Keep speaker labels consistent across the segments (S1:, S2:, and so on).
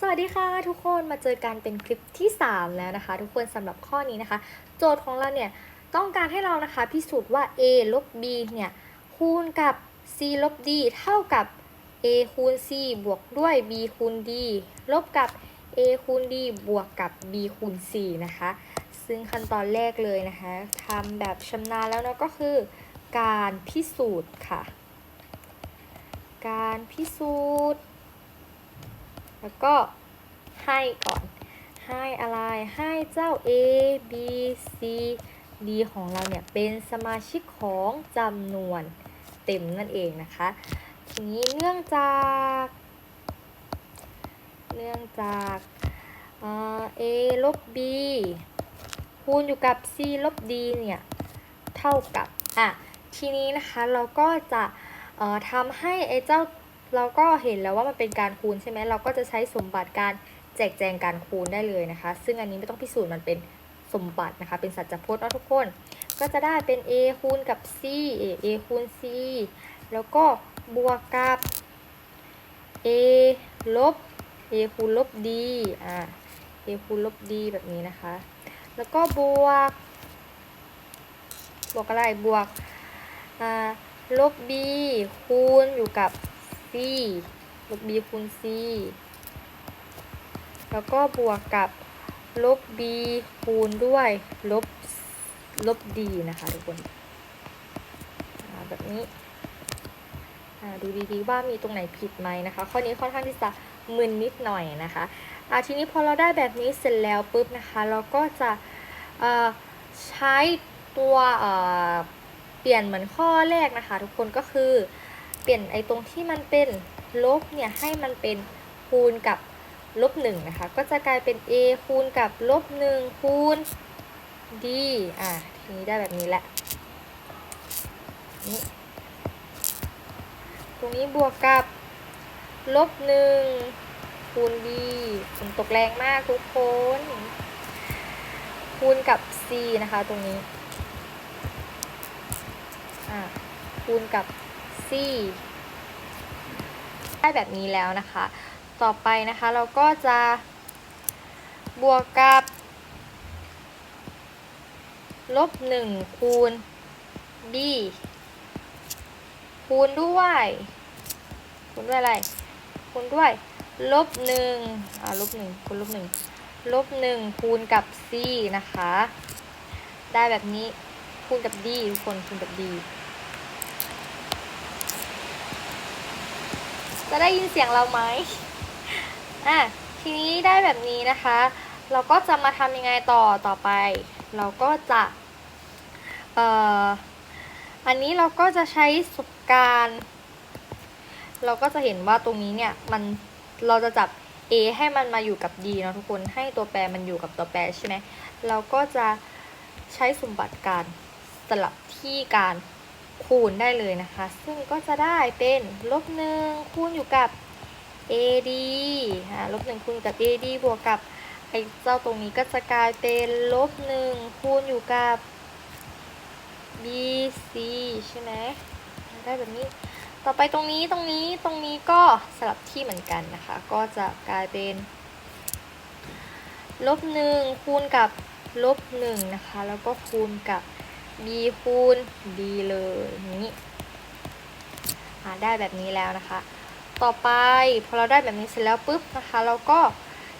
S1: สวัสดีค่ะทุกคนมาเจอกันเป็นคลิปที่ 3 แล้วนะคะ ทุกคนสำหรับข้อนี้นะคะ โจทย์ของเราเนี่ยต้องการให้เรานะคะ พิสูจน์ว่า a ลบ b เนี่ยคูณกับ c ลบ d เท่ากับ a คูณ c บวกด้วย b คูณ d ลบกับ a คูณ d บวกกับ b คูณ c นะคะ ซึ่งขั้นตอนแรกเลยนะคะทำแบบชำนาญแล้วเนาะก็คือ การพิสูจน์ค่ะ การพิสูจน์ แล้วก็ให้ก่อน ให้อะไร ให้เจ้า A B C D ของเราเนี่ยเป็นสมาชิกของจำนวนเต็มนั่นเองนะคะ ทีนี้เนื่องจาก เนื่องจากเอ่อ A ลบ B คูณอยู่กับ C ลบ D เนี่ย เท่ากับ อะ ทีนี้นะคะเราก็จะทำให้ไอ้เจ้า เราก็เห็นแล้วว่ามันเป็นการคูณใช่ไหมเราก็จะใช้สมบัติการแจกแจงการคูณได้เลยนะคะ ซึ่งอันนี้ไม่ต้องพิสูจน์มันเป็นสมบัตินะคะ เป็นสัจพจน์เนาะทุกคน ก็จะได้เป็น a คูณกับ c a a คูณ c แล้วก็บวกกับ a ลบ a คูณลบ d อ่า a คูณลบ d แบบนี้นะคะ แล้วก็บวก บวกอะไร บวก อ่า ลบ b คูณอยู่กับ c ลบ b คูณ c แล้วก็บวกกับลบ b คูณด้วยลบลบ d นะคะทุกคนแบบนี้ดูดีๆว่ามีตรงไหนผิดไหมนะคะ ข้อนี้ค่อนข้างที่จะมึนนิดหน่อยนะคะอาทีนี้พอเราได้แบบนี้เสร็จแล้วปุ๊บนะคะ เราก็จะใช้ตัวเปลี่ยนเหมือนข้อแรกนะคะ ทุกคนก็คือ เปลี่ยนไอ้ตรงที่มันเป็นลบเนี่ยให้มันเป็นคูณกับลบหนึ่งนะคะ ก็จะกลายเป็น a คูณกับลบหนึ่งคูณ d อะทีนี้ได้แบบนี้แหละนี่ตรงนี้บวกกับลบหนึ่งคูณ b ฝนตกแรงมากทุกคน คูณกับ c นะคะตรงนี้ อะคูณกับ c ได้แบบนี้แล้วนะคะ ต่อไปนะคะเราก็จะบวกกับลบหนึ่งคูณ b คูณด้วย คูณด้วยอะไร คูณด้วยลบหนึ่งอ่าลบหนึ่งคูณลบหนึ่งลบหนึ่งคูณกับ c นะคะ ได้แบบนี้คูณกับ d ทุกคนคูณกับ d จะได้ยินเสียงเราไหมอะทีนี้ได้แบบนี้นะคะ เราก็จะมาทำยังไงต่อต่อไป เราก็จะเอ่ออันนี้เราก็จะใช้สุกการเราก็จะเห็นว่าตรงนี้เนี่ยมันเราจะจับ a ให้มันมาอยู่กับ d เนาะทุกคนให้ตัวแปรมันอยู่กับตัวแปรใช่ไหมเราก็จะใช้สมบัติการสลับที่การ คูณได้เลยนะคะ ซึ่งก็จะได้เป็นลบหนึ่งคูณอยู่กับ AD อ่าลบหนึ่งคูณกับ AD บวกกับไอ้เจ้าตรงนี้ก็จะกลายเป็นลบหนึ่งคูณอยู่กับ BC ใช่ไหมได้แบบนี้ ต่อไปตรงนี้ตรงนี้ตรงนี้ก็สลับที่เหมือนกันนะคะ ก็จะกลายเป็นลบหนึ่งคูณกับลบหนึ่งนะคะ แล้วก็คูณกับ b คูณ d เลยนี้อ่าได้แบบนี้แล้วนะคะ ต่อไปพอเราได้แบบนี้เสร็จแล้วปุ๊บนะคะเราก็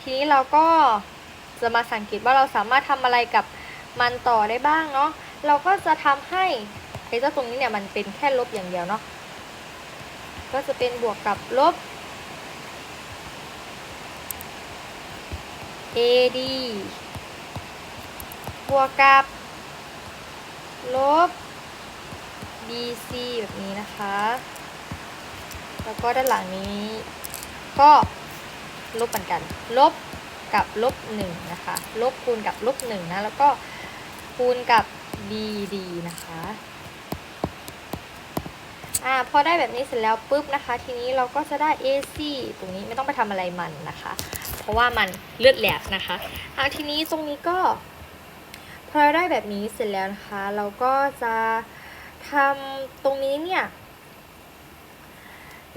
S1: ทีนี้เราก็จะมาสังเกตว่าเราสามารถทำอะไรกับมันต่อได้บ้างเนาะเราก็จะทำให้ไอ้เจ้าตรงนี้เนี่ยมันเป็นแค่ลบอย่างเดียวเนาะก็จะเป็นบวกกับลบ AD บวกกับ ลบ BC แบบนี้นะคะ แล้วก็ด้านหลังนี้ ก็ลบเหมือนกัน ลบกับลบหนึ่งนะคะ ลบคูณกับลบหนึ่งนะ แล้วก็คูณกับ BD นะคะอ่าพอได้แบบนี้เสร็จแล้วปุ๊บนะคะ ทีนี้เราก็จะได้ AC ตรงนี้ไม่ต้องไปทำอะไรมันนะคะ เพราะว่ามันเลือดแหลกนะคะอ่าทีนี้ตรงนี้ก็ พอเราได้แบบนี้เสร็จแล้วนะคะ เราก็จะทำตรงนี้เนี่ย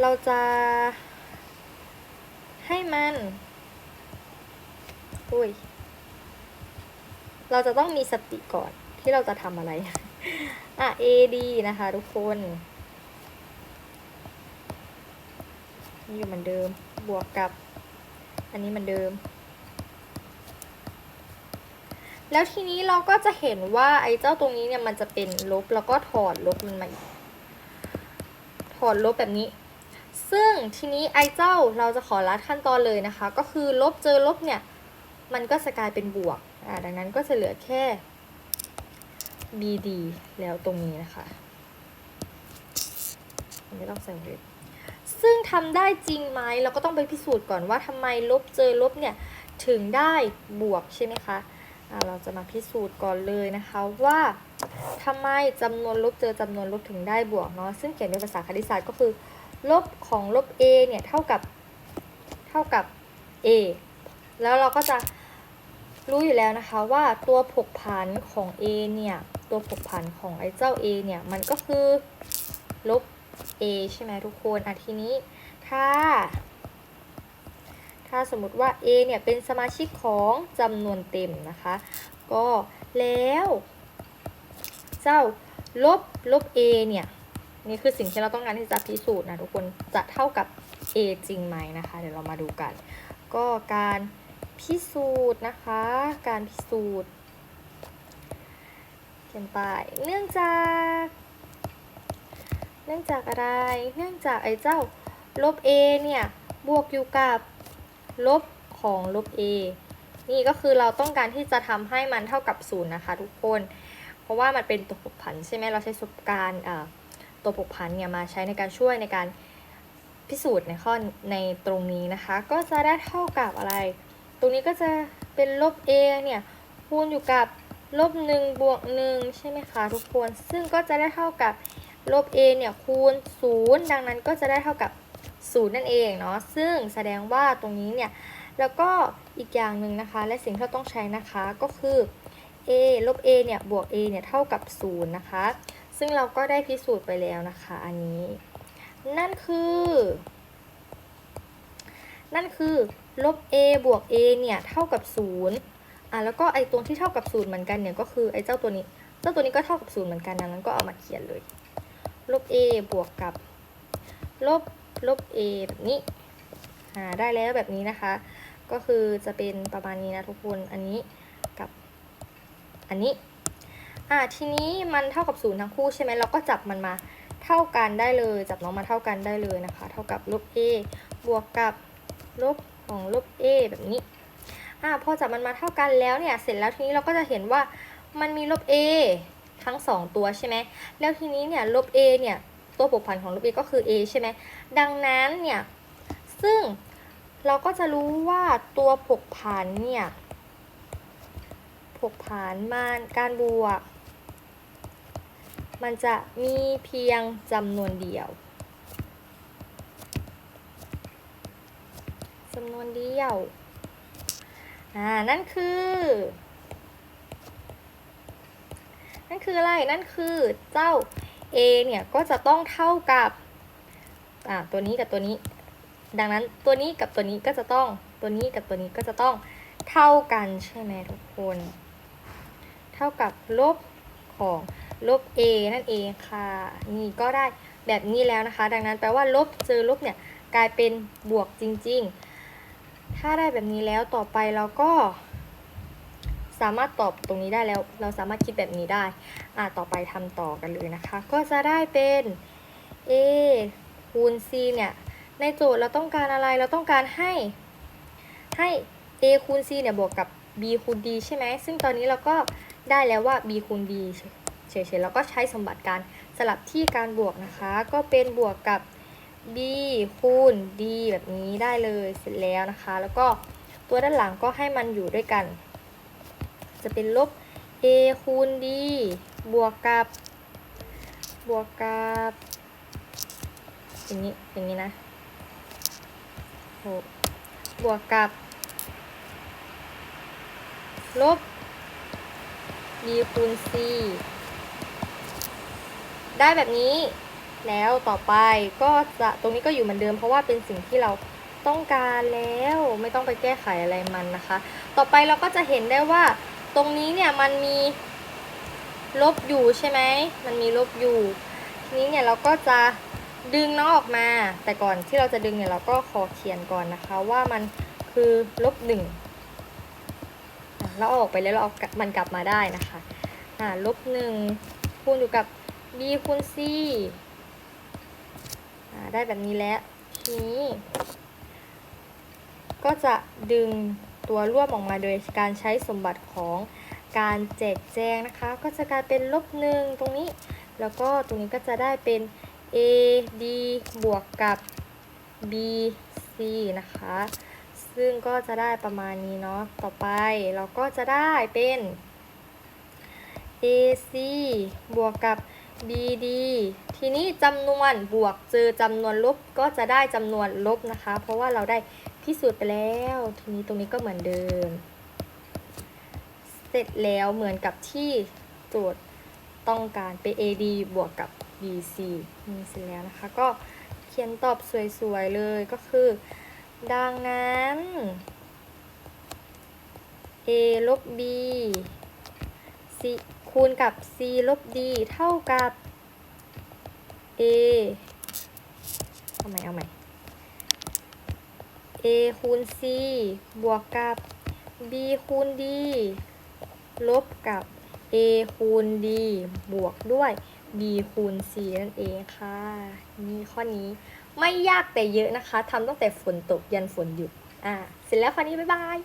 S1: เราจะให้มันอุ้ยเราจะต้องมีสติก่อนที่เราจะทำอะไร อะ AD นะคะทุกคนนี่อยู่เหมือนเดิม บวกกับ อันนี้เหมือนเดิม แล้วทีนี้เราก็จะเห็นว่าไอ้เจ้าตรงนี้เนี่ยมันจะเป็นลบแล้วก็ถอดลบมันมาถอดลบแบบนี้ ซึ่งทีนี้ไอ้เจ้าเราจะขอลัดขั้นตอนเลยนะคะ ก็คือลบเจอลบเนี่ยมันก็จะกลายเป็นบวกอ่าดังนั้นก็จะเหลือแค่ BD แล้วตรงนี้นะคะไม่ต้องใส่เลยซึ่งทำได้จริงไหมเราก็ต้องไปพิสูจน์ก่อนว่าทำไมลบเจอลบเนี่ยถึงได้บวกใช่ไหมคะ เราจะมาพิสูจน์ก่อนเลยนะคะว่าทำไมจำนวนลบเจอจำนวนลบถึงได้บวกเนาะซึ่งเขียนเป็นภาษาคณิตศาสตร์ก็คือ ลบของลบ a เนี่ยเท่ากับเท่ากับ a แล้วเราก็จะรู้อยู่แล้วนะคะว่าตัวผกผันของ a เนี่ยตัวผกผันของไอ้เจ้า a เนี่ยมันก็คือลบ a ใช่ไหมทุกคนอะทีนี้ถ้า ถ้าสมมติว่า a เนี่ยเป็นสมาชิกของจำนวนเต็มนะคะ ก็แล้วเจ้าลบลบ a เนี่ยนี่คือสิ่งที่เราต้องการที่จะพิสูจน์นะทุกคนจะเท่ากับ a จริงไหมนะคะ เดี๋ยวเรามาดูกัน ก็การพิสูจน์นะคะ การพิสูจน์เขียนไปเนื่องจาก เนื่องจากอะไร เนื่องจากไอ้เจ้าลบ a เนี่ยบวกอยู่กับ ลบของลบ a นี่ก็คือเราต้องการที่จะทำให้มันเท่ากับศูนย์นะคะทุกคน เพราะว่ามันเป็นตัวผกผันใช่ไหมเราใช้สมการตัวผกผันเนี่ยมาใช้ในการช่วยในการพิสูจน์ในข้อในตรงนี้นะคะ ก็จะได้เท่ากับอะไร ตรงนี้ก็จะเป็นลบ a เนี่ยคูณอยู่กับลบ1บวก1ใช่ไหมคะทุกคน ซึ่งก็จะได้เท่ากับลบ a เนี่ยคูณ 0 ดังนั้นก็จะได้เท่ากับ 0 นั่นเองเนาะซึ่งแสดงว่าตรงนี้เนี่ยแล้วก็อีกอย่างหนึ่งนะคะและสิ่งที่เราต้องใช้นะคะก็คือ a ลบ a เนี่ยบวก a เนี่ยเท่ากับ 0 นะคะ ซึ่งเราก็ได้พิสูจน์ไปแล้วนะคะอันนี้ นั่นคือ นั่นคือลบ a บวก a เนี่ยเท่ากับ 0 อะแล้วก็ไอ้ตรงที่เท่ากับ 0 เหมือนกันเนี่ยก็คือไอ้เจ้าตัวนี้ เจ้าตัวนี้ก็เท่ากับ 0 เหมือนกันดังนั้นก็เอามาเขียนเลย ลบ a บวกกับลบ ลบ a แบบนี้หาได้แล้วแบบนี้นะคะ ก็คือจะเป็นประมาณนี้นะทุกคนอันนี้กับอันนี้อ่าทีนี้มันเท่ากับ0ทั้งคู่ใช่ไหมเราก็จับมันมาเท่ากันได้เลย จับน้องมาเท่ากันได้เลยนะคะ เท่ากับลบ a บวกกับลบของลบ a แบบนี้อ่าพอจับมันมาเท่ากันแล้วเนี่ยเสร็จแล้วทีนี้เราก็จะเห็นว่ามันมีลบ a ทั้ง 2 ตัวใช่ไหมแล้วทีนี้เนี่ยลบ a เนี่ย ตัวผกผันของลบ a ก็คือ a ใช่ไหมดังนั้นเนี่ย ซึ่งเราก็จะรู้ว่าตัวผกผันเนี่ยผกผันมันการบวก มันจะมีเพียงจำนวนเดียวจำนวนเดียว อ่า นั่นคือ นั่นคืออะไร นั่นคือเจ้า a เนี่ยก็จะต้องเท่ากับอ่าตัวนี้กับตัวนี้ ดังนั้นตัวนี้กับตัวนี้ก็จะต้องตัวนี้กับตัวนี้ก็จะต้องเท่ากันใช่ไหมทุกคน เท่ากับลบของลบ a นั่นเองค่ะ นี่ก็ได้แบบนี้แล้วนะคะ ดังนั้นแปลว่าลบเจอลบเนี่ยกลายเป็นบวกจริง ๆ ถ้าได้แบบนี้แล้วต่อไปเราก็ สามารถตอบตรงนี้ได้แล้ว เราสามารถคิดแบบนี้ได้ อ่าต่อไปทำต่อกันเลยนะคะ ก็จะได้เป็น a คูณ c เนี่ย ในโจทย์เราต้องการอะไร เราต้องการให้ให้ a คูณ c เนี่ยบวกกับ b คูณ d ใช่ไหม ซึ่งตอนนี้เราก็ได้แล้วว่า b คูณ d เฉยๆ แล้วก็ใช้สมบัติการสลับที่การบวกนะคะ ก็เป็นบวกกับ b คูณ d แบบนี้ได้เลย เสร็จแล้วนะคะ แล้วก็ตัวด้านหลังก็ให้มันอยู่ด้วยกัน จะเป็นลบ a คูณ d บวกกับบวกกับอย่างนี้อย่างนี้นะโหบวกกับ ลบ b คูณ c ได้แบบนี้แล้วต่อไปก็จะตรงนี้ก็อยู่เหมือนเดิมเพราะว่าเป็นสิ่งที่เราต้องการแล้วไม่ต้องไปแก้ไขอะไรมันนะคะ ต่อไปเราก็จะเห็นได้ว่า ตรงนี้เนี่ยมันมีลบอยู่ใช่ไหม มันมีลบอยู่ ทีนี้เนี่ยเราก็จะดึงน้องออกมา แต่ก่อนที่เราจะดึงเนี่ยเราก็ขอเขียนก่อนนะคะ ว่ามันคือลบหนึ่งเราออกไปแล้วเราเอามันกลับมาได้นะคะอ่าลบหนึ่งคูณอยู่กับ b คูณ c อ่าได้แบบนี้แล้ว ทีนี้ ก็จะดึง ตัวร่วมออกมาโดยการใช้สมบัติของการแจกแจงนะคะ ก็จะกลายเป็นลบหนึ่งตรงนี้ แล้วก็ตรงนี้ก็จะได้เป็น a d บวกกับ b c นะคะ ซึ่งก็จะได้ประมาณนี้เนาะ ต่อไปเราก็จะได้เป็น a c บวกกับ b d ทีนี้จำนวนบวกเจอจำนวนลบก็จะได้จำนวนลบนะคะ เพราะว่าเราได้ พิสูจน์ไปแล้ว ทีนี้ตรงนี้ก็เหมือนเดิม เสร็จแล้วเหมือนกับที่โจทย์ต้องการเป็น AD บวกกับ BC นี่เสร็จแล้วนะคะ ก็เขียนตอบสวยๆเลยก็คือ ดังนั้น A ลบ B C คูณกับ C ลบ D เท่ากับ A เอาใหม่เอาใหม่ A คูณ C บวกกับ B คูณ D ลบกับ A คูณ D บวกด้วย B คูณ C นั่นเองค่ะ นี่ข้อนี้ไม่ยากแต่เยอะนะคะทำตั้งแต่ฝนตกยันฝนหยุด อ่า เสร็จแล้วค่ะนี้ บ๊ายบาย